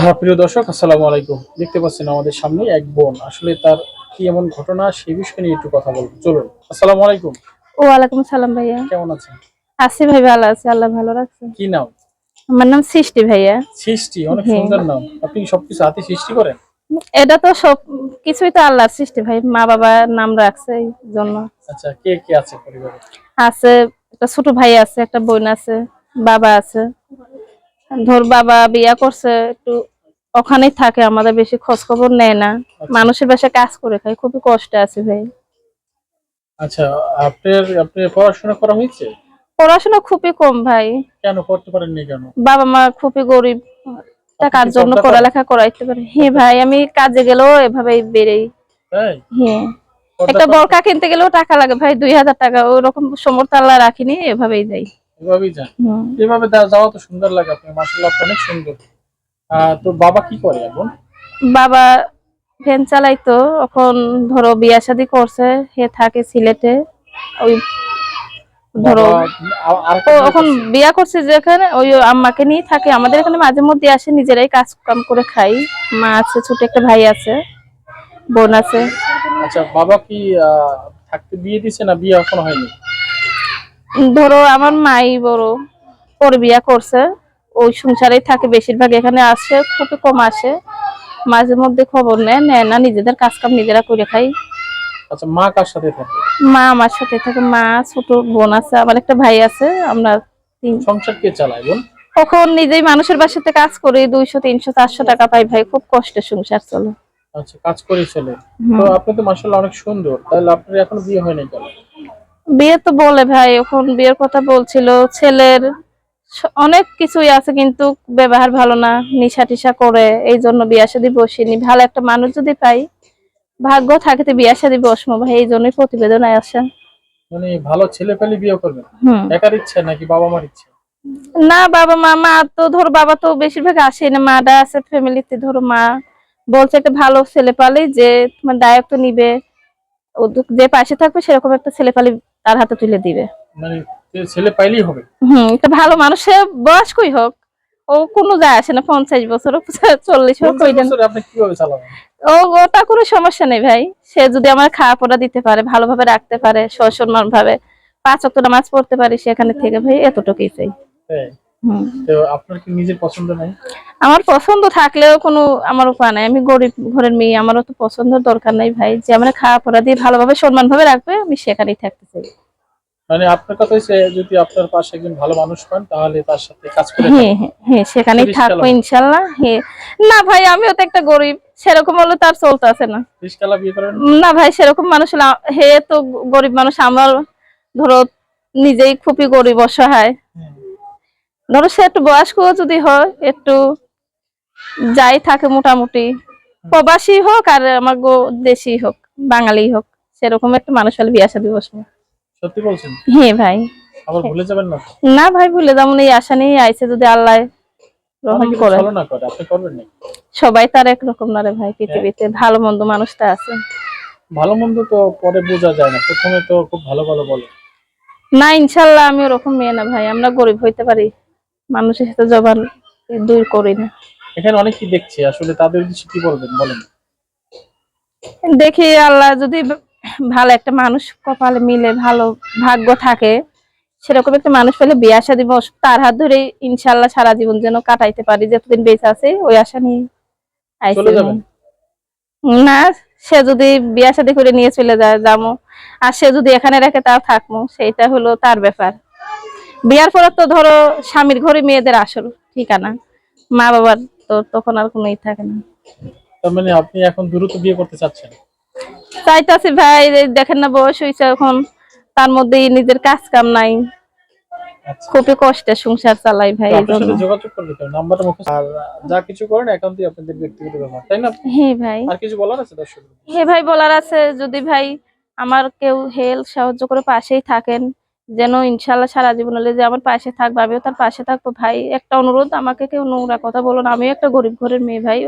হ্যাঁ প্রিয় দর্শক আসসালামু আলাইকুম। দেখতে পাচ্ছেন আমাদের সামনে এক বোন। আসলে তার কি এমন ঘটনা সেই বিষয় নিয়ে একটু কথা বলব। চলুন আসসালামু আলাইকুম। ওয়ালাইকুম সালাম ভাইয়া। কেমন আছেন? আছি ভাই ভালো আছি আল্লাহ ভালো রাখছে। কি নাম? আমার নাম সৃষ্টি ভাইয়া। সৃষ্টি অনেক হ্যাঁ। সুন্দর নাম। আপনি সবকিছু হাতে সৃষ্টি করেন? এটা তো সব কিছুই তো আল্লাহর সৃষ্টি ভাই। মা বাবা নাম রাখছে এই জন্য। আচ্ছা কে কে আছে পরিবারে? আছে একটা ছোট ভাই আছে একটা বোন আছে বাবা আছে। ধর বাবা বিয়া করছে একটু ওখানেই থাকে আমাদের বেশি খোঁজ খবর নেয় না। মানুষের বাসায় কাজ করে খায় খুবই কষ্ট আছে ভাই। আচ্ছা আপনার আপনার পড়াশোনা করা হয়েছে? পড়াশোনা খুবই কম ভাই। কেন করতে পারেননি কেন? বাবা মা খুবই গরিব টাকার জন্য পড়ালেখা করাইতে পারে। হ্যাঁ ভাই আমি কাজে গেলেও এভাবেই বেরেই তাই? হ্যাঁ। একটা? বরকা কিনতে গেলেও টাকা লাগে ভাই দুই হাজার টাকা ওরকম সমর্থ আল্লাহ রাখিনি এভাবেই যাই এভাবেই যান। এভাবে যাওয়া তো সুন্দর লাগে আপনি মাসাল্লাহ অনেক সুন্দর। তো বাবা কি করে এখন? বাবা ফ্যান চালাইতো এখন ধরো বিয়া শাদি করছে হে থাকে সিলেটে ওই ধরো এখন বিয়া করছে যেখানে ওই আম্মাকে নিয়ে থাকে আমাদের এখানে মাঝে মধ্যে আসে নিজেরাই কাজ কাম করে খাই। মা আছে ছোট একটা ভাই আছে বোন আছে। আচ্ছা বাবা কি থাকতে বিয়ে দিছে না বিয়ে এখনও হয়নি? ধরো আমার মাই বড় পরে বিয়া করছে ওই সংসারেই থাকে বেশিরভাগ এখানে আসে খুবই কম আসে। মাঝে মধ্যে খবর নেয় নেয় না নিজেদের কাজ কাম নিজেরা করে খাই। আচ্ছা মা কার সাথে থাকে? মা আমার সাথে থাকে মা ছোট বোন আছে আমার একটা ভাই আছে আমরা তিন সংসার কে চালায় বোন কখন নিজেই মানুষের বাসাতে কাজ করি দুইশো তিনশো চারশো টাকা পাই ভাই খুব কষ্টে সংসার চলে। আচ্ছা কাজ করে চলে। তো আপনি তো মাসাল্লাহ অনেক সুন্দর তাহলে আপনার এখনও বিয়ে হয়নি কেন? বিয়ে তো বলে ভাই এখন বিয়ের কথা বলছিল। ছেলের অনেক কিছুই আছে কিন্তু ব্যবহার ভালো না নিশা টিশা করে এই জন্য বিয়া শাদি বসিনি। ভালো একটা মানুষ যদি পাই ভাগ্য থাকে তো বিয়া শাদি বসবো ভাই এই জন্যই প্রতিবেদন আসা। মানে ভালো ছেলে পেলে বিয়ে করবেন একার ইচ্ছা নাকি বাবা মার ইচ্ছা? না বাবা মা মা তো ধরো বাবা তো বেশিরভাগ আসে না মাটা আছে ফ্যামিলিতে ধরো মা বলছে একটা ভালো ছেলে পালে যে তোমার নিবে। যে পাশে থাকবে সেরকম একটা ছেলে পালে তার হাতে তুলে দিবে। মানে ছেলে পাইলেই হবে। হুম একটা ভালো মানুষ বয়স্কই হোক ও কোনো যায় আসে না পঞ্চাশ বছর চল্লিশ হোক ও ওটা কোনো সমস্যা নেই ভাই। সে যদি আমার খাওয়া পড়া দিতে পারে ভালোভাবে রাখতে পারে সসম্মান ভাবে পাঁচ অক্ট মাছ পড়তে পারি সেখানে থেকে ভাই এতটুকুই চাই? হুম তো আপনার কি নিজের পছন্দ নাই? আমার পছন্দ থাকলেও কোনো আমার উপায় নাই। আমি গরিব ঘরের মেয়ে আমারও তো পছন্দের দরকার নাই ভাই। যে আমার খাওয়া পড়া দিয়ে ভালোভাবে সম্মান ভাবে রাখবে আমি সেখানেই থাকতে চাই। মানে আপনার কথা হচ্ছে যদি আপনার পাশে একজন ভালো মানুষ পান তাহলে তার সাথে কাজ করে হ্যাঁ হ্যাঁ হ্যাঁ সেখানেই থাকব। ইনশাল্লাহ। হ্যাঁ। না ভাই আমিও তো একটা গরিব সেরকম হলে তার চলতে আছে না। না ভাই সেরকম মানুষ হলে হে তো গরিব মানুষ আমার ধরো নিজেই খুবই গরিব অসহায়। ধরো সে একটু বয়স্ক যদি হয় একটু যাই থাকে মোটামুটি। প্রবাসী হোক আর আমার গো- দেশি হোক বাঙালি হোক সেরকম একটা মানুষ হলে বিয়া শাদী বসবো। সত্যি বলছেন? হ্যাঁ ভাই। আবার ভুলে যাবেন না না ভাই ভুলে যেমন এই আশা নেই আইসে যদি আল্লাহ গ্রহণ করে। সবাই তার একরকম না রে ভাই পৃথিবীতে ভালো মন্দ মানুষটা আছে। ভালো মন্দ তো পরে বোঝা যায় না প্রথমে তো খুব ভালো ভালো বলে। না ইনশাল্লাহ আমি ওরকম মেয়ে না ভাই আমরা গরিব হইতে পারি। মানুষের সাথে জবান দূর করি না। এখানে অনেকেই দেখছে আসলে তাদের কিছু কি বলবেন বলেন। দেখি আল্লাহ যদি ভালো একটা মানুষ কপালে মিলে ভালো ভাগ্য থাকে সেরকম একটা মানুষ পেলে বিয়ে আসা দিব তার হাত ধরে ইনশাল্লাহ সারা জীবন যেন কাটাইতে পারি। যতদিন বেঁচে আছে ওই আশা নিয়ে না সে যদি বিয়া শাদী করে নিয়ে চলে যায় যাব আর সে যদি এখানে রেখে তাও থাকব সেটা হলো তার ব্যাপার। বিয়ার পরে তো ধরো স্বামীর ঘরে মেয়েদের আসল ঠিকানা মা বাবার তো তখন আর কোনো থাকে না। তার মানে আপনি এখন দ্রুত বিয়ে করতে চাচ্ছেন? চাইতাছি ভাই দেখেন না বয়স হয়েছে এখন তার মধ্যে নিজের কাজ কাম নাই। আচ্ছা। খুবই কষ্টে সংসার চালাই ভাই তো এই আপনার জন্য। সাথে যোগাযোগ করবে তো নাম্বারটা মুখে আর যা কিছু করেন একান্তই আপনাদের ব্যক্তিগত ব্যাপার তাই না? হ্যাঁ ভাই। আর কিছু বলার আছে দর্শক হে ভাই বলার আছে যদি ভাই আমার কেউ হেল্প সাহায্য করে পাশেই থাকেন যেন ইনশাল্লাহ সারা জীবন হলে যে আমার পাশে থাকবে আমিও তার পাশে থাকব। ভাই একটা অনুরোধ আমাকে কেউ নোংরা কথা বলুন আমিও একটা গরিব ঘরের মেয়ে ভাই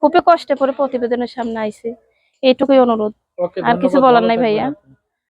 খুবই কষ্টে করে প্রতিবেদনের সামনে আইছি। এইটুকুই অনুরোধ। আর কিছু বলার নাই ভাইয়া।